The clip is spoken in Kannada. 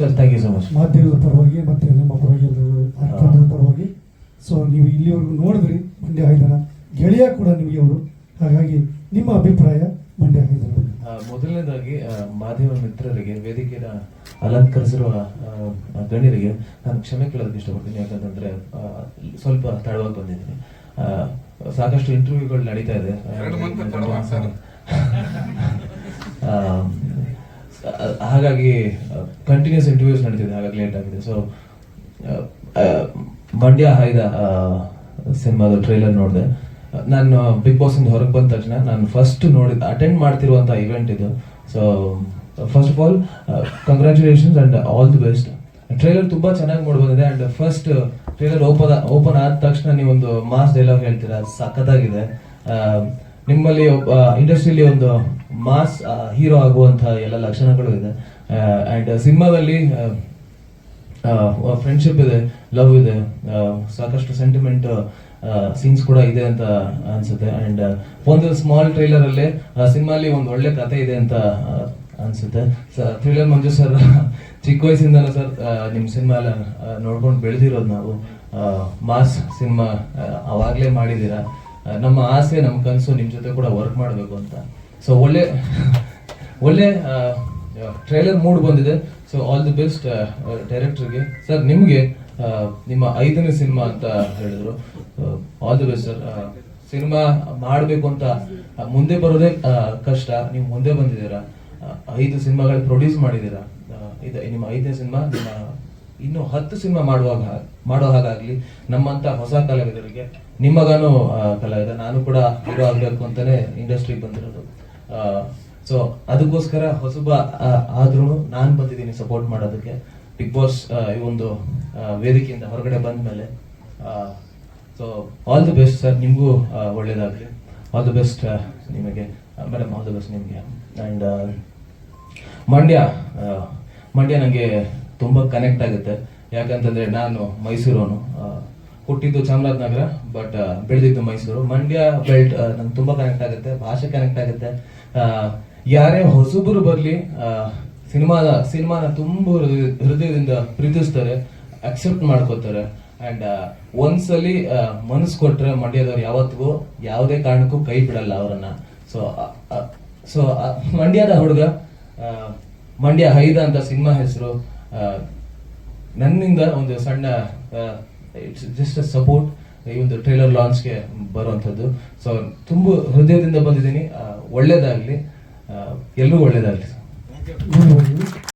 Sir thank you so much ಮಾಧ್ಯಮದ ಪರವಾಗಿ ಮತ್ತೆ ನಮ್ಮ ಪರವಾಗಿ ಎಲ್ಲರೂ ತಂಡದ ಪರವಾಗಿ. ಸೊ ನೀವು ಇಲ್ಲಿವರೆಗೂ ನೋಡಿದ್ರಿ ಮಂಡ್ಯ ಹೈದರ. ಗೆಳೆಯ ಕೂಡ ನಿಮಗೆ ಅವರು. ಹಾಗಾಗಿ ನಿಮ್ಮ ಅಭಿಪ್ರಾಯ ಮಂಡ್ಯ ಹೈದರ ಮೊದಲನೇದಾಗಿ ಮಾಧ್ಯಮ ಮಿತ್ರರಿಗೆ ವೇದಿಕೆಯ ಅಲಂಕರಿಸಿರುವ ಗಣ್ಯರಿಗೆ ನಾನು ಕ್ಷಮೆ ಕೇಳೋದಕ್ಕೆ ಇಷ್ಟಪಡ್ತೀನಿ. ಯಾಕಂತಂದ್ರೆ ಸ್ವಲ್ಪ ತಡವಾಗಿ ಬಂದಿದ್ದೀನಿ. ಸಾಕಷ್ಟು ಇಂಟರ್ವ್ಯೂಗಳು ನಡೀತಾ ಇದೆ ಎರಡು ಮಂತ್ ತಡವಾಗಿ ಸರ್. ಆ, ಹಾಗಾಗಿ ಕಂಟಿನ್ಯೂಸ್ ಇಂಟರ್ವ್ಯೂಸ್ ನಡೀತಿದೆ ಹಾಗಾಗಿ ಲೇಟ್ ಆಗಿದೆ. ಸೊ ಮಂಡ್ಯ ಹಾಯ್ದ ಸಿನಿಮಾದ ಟ್ರೈಲರ್ ನೋಡಿದೆ. ನಾನು ಬಿಗ್ ಬಾಸ್ ಇಂದ ಹೊರಗೆ ಬಂದ ತಕ್ಷಣ ನಾನು ಫಸ್ಟ್ ನೋಡಿದ ಅಟೆಂಡ್ ಮಾಡ್ತಿರುವಂಥ ಇವೆಂಟ್ ಇದು. So first of all congratulations and all the best trailer ತುಂಬಾ ಚೆನ್ನಾಗಿ ಮೂಡ್ ಬಂದಿದೆ and first trailer open open ಆದ ತಕ್ಷಣ ನೀವೊಂದು ಮಾಸ್ ಡೈಲಾಗ್ ಹೇಳ್ತೀರಾ, ಸಖತ್ತಾಗಿದೆ. ನಿಮ್ಮಲ್ಲಿ ಒಬ್ಬ ಇಂಡಸ್ಟ್ರಿಯಲ್ಲಿ ಒಂದು ಮಾಸ್ ಹೀರೋ ಆಗುವಂತಹ ಎಲ್ಲ ಲಕ್ಷಣಗಳು ಇದೆ. ಅಂಡ್ ಸಿನಿಮಾದಲ್ಲಿ ಫ್ರೆಂಡ್ಶಿಪ್ ಇದೆ ಲವ್ ಇದೆ ಸಾಕಷ್ಟು ಸೆಂಟಿಮೆಂಟ್ ಸೀನ್ಸ್ ಕೂಡ ಇದೆ ಅಂತ ಅನ್ಸುತ್ತೆ. ಅಂಡ್ ಒಂದು ಸ್ಮಾಲ್ ಟ್ರೈಲರ್ ಅಲ್ಲಿ ಸಿನಿಮಾಲಿ ಒಂದು ಒಳ್ಳೆ ಕತೆ ಇದೆ ಅಂತ ಅನ್ಸುತ್ತೆ. ಥ್ರಿಲ್ಲರ್ ಮಂಜು ಸರ್ ಚಿಕ್ಕ ವಯಸ್ಸಿಂದನೂ ಸರ್ ನಿಮ್ಮ ಸಿನಿಮಾ ಎಲ್ಲ ನೋಡ್ಕೊಂಡು ಬೆಳೆದಿರೋದು ನಾವು. ಮಾಸ್ ಸಿನಿಮಾ ಅವಾಗಲೇ ಮಾಡಿದ್ದೀರಾ? ಆ, ನಮ್ಮ ಆಸೆ, ನಮ್ಮ ಕನಸು ನಿಮ್ಮ ಜೊತೆ ಕೂಡ ವರ್ಕ್ ಮಾಡಬೇಕು ಅಂತ. ಸೊ ಒಳ್ಳೆ ಒಳ್ಳೆ ಟ್ರೈಲರ್ ಮೂಡ್ ಬಂದಿದೆ. ಸೊ ಆಲ್ ದಿ ಬೆಸ್ಟ್ ಡೈರೆಕ್ಟರ್ಗೆ ಸರ್ ನಿಮಗೆ ನಿಮ್ಮ ಐದನೇ ಸಿನಿಮಾ ಅಂತ ಹೇಳಿದ್ರು. All the best sir cinema ಮಾಡಬೇಕು ಅಂತ ಮುಂದೆ ಬರೋದೇ ಕಷ್ಟ. ನೀವು ಮುಂದೆ ಬಂದಿದ್ದೀರಾ. ಐದು ಸಿನಿಮಾಗಳು ಪ್ರೊಡ್ಯೂಸ್ ಮಾಡಿದ್ದೀರಾ. ಇದು, ನಿಮ್ಮ ಐದನೇ ಸಿನಿಮಾ, ನಿಮ್ಮ ಇನ್ನು ಹತ್ತು ಸಿನಿಮಾ ಮಾಡುವಾಗ ಮಾಡೋ ಹಾಗಾಗ್ಲಿ. ನಮ್ಮಂತ ಹೊಸ ಕಲಾವಿದರಿಗೆ ನಿಮ್ಮಗಾನು ಆ, ಕಲಾವಿದ ನಾನು ಕೂಡ ಹೀರೋ ಆಗ್ಬೇಕು ಅಂತಾನೆ ಇಂಡಸ್ಟ್ರಿಗೆ ಬಂದಿರೋದು. ಸೊ ಅದಕ್ಕೋಸ್ಕರ ಹೊಸಬ ಆದ್ರೂ ನಾನು ಬಂದಿದ್ದೀನಿ ಸಪೋರ್ಟ್ ಮಾಡೋದಕ್ಕೆ. ಬಿಗ್ ಬಾಸ್ ಈ ಒಂದು ವೇದಿಕೆಯಿಂದ ಹೊರಗಡೆ ಬಂದ ಮೇಲೆ so all the best sir ನಿಮಗೂ ಒಳ್ಳೇದಾಗಲಿ. ಆಲ್ ದಿ ಬೆಸ್ಟ್ ನಿಮಗೆ. ಮೇಡಮ್ ಆಲ್ ದಿ ಬೆಸ್ಟ್ ನಿಮಗೆ. ಆ್ಯಂಡ್ ಮಂಡ್ಯ ಮಂಡ್ಯ ನನಗೆ ತುಂಬ ಕನೆಕ್ಟ್ ಆಗುತ್ತೆ. ಯಾಕಂತಂದ್ರೆ ನಾನು ಮೈಸೂರವನು. ಹುಟ್ಟಿದ್ದು ಚಾಮರಾಜನಗರ ಬಟ್ ಬೆಳೆದಿದ್ದು ಮೈಸೂರು. ಮಂಡ್ಯ ಬೆಲ್ಟ್ ನಂಗೆ ತುಂಬ ಕನೆಕ್ಟ್ ಆಗುತ್ತೆ, ಭಾಷೆ ಕನೆಕ್ಟ್ ಆಗುತ್ತೆ. ಯಾರೇ ಹೊಸಬರು ಬರಲಿ ಸಿನಿಮಾದ, ಸಿನಿಮಾನ ತುಂಬ ಹೃದಯ- ಹೃದಯದಿಂದ ಪ್ರೀತಿಸ್ತಾರೆ ಅಕ್ಸೆಪ್ಟ್ ಮಾಡ್ಕೋತಾರೆ. ಅಂಡ್ ಒಂದ್ಸಲಿ ಮನಸ್ಸು ಕೊಟ್ರೆ ಮಂಡ್ಯದವ್ರು ಯಾವತ್ತಿಗೂ ಯಾವುದೇ ಕಾರಣಕ್ಕೂ ಕೈ ಬಿಡಲ್ಲ ಅವರನ್ನ. ಸೊ ಸೊ ಮಂಡ್ಯದ ಹುಡುಗ ಮಂಡ್ಯ ಹೈದ ಅಂತ ಸಿನಿಮಾ ಹೆಸರು ನನ್ನಿಂದ ಒಂದು ಸಣ್ಣ ಇಟ್ಸ್ ಜಸ್ಟ್ ಅ ಸಪೋರ್ಟ್ ಈ ಒಂದು ಟ್ರೈಲರ್ ಲಾಂಚ್ಗೆ ಬರುವಂಥದ್ದು. ಸೊ ತುಂಬ ಹೃದಯದಿಂದ ಬಂದಿದ್ದೀನಿ. ಆ, ಒಳ್ಳೇದಾಗ್ಲಿ. ಎಲ್ಲರೂ ಒಳ್ಳೇದಾಗ್ಲಿ.